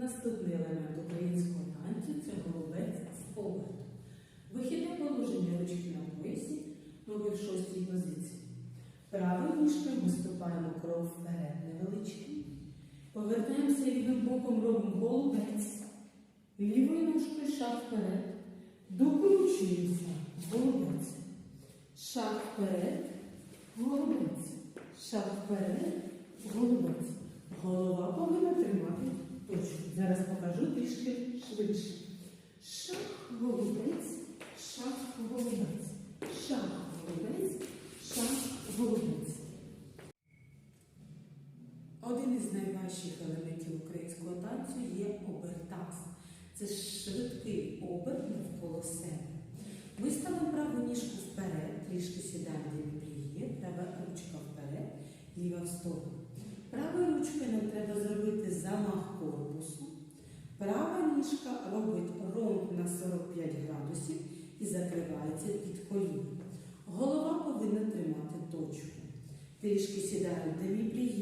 Наступний елемент українського танцю це голубець з оберту. Вихідне положення ручки на поясі, ноги в шостій позиції. Правою ніжкою ми ступаємо кров вперед невеличкий. Повертаємося рівним боком, робимо голубець. Лівою ножкою шаг вперед. Докручуємося. Голубець. Шаг вперед. Голубець. Шаг вперед. Голубець. Голова повинна тримати точку. Зараз покажу трішки швидше. Шаг, голубець, шаг, голубець. Шаг, голубець, шаг, голубець. Один із найважчих елементів українського танцю є обертас. Це швидкий оберт навколо себе. Ми ставимо праву ніжку вперед, трішки сідаємо пліє, права ручка вперед, ліва в сторону. Правою ручкою нам треба. Права ніжка робить ромб на 45 градусів і закривається під коліном. Голова повинна тримати точку. Трішки сідаємо деміпліє,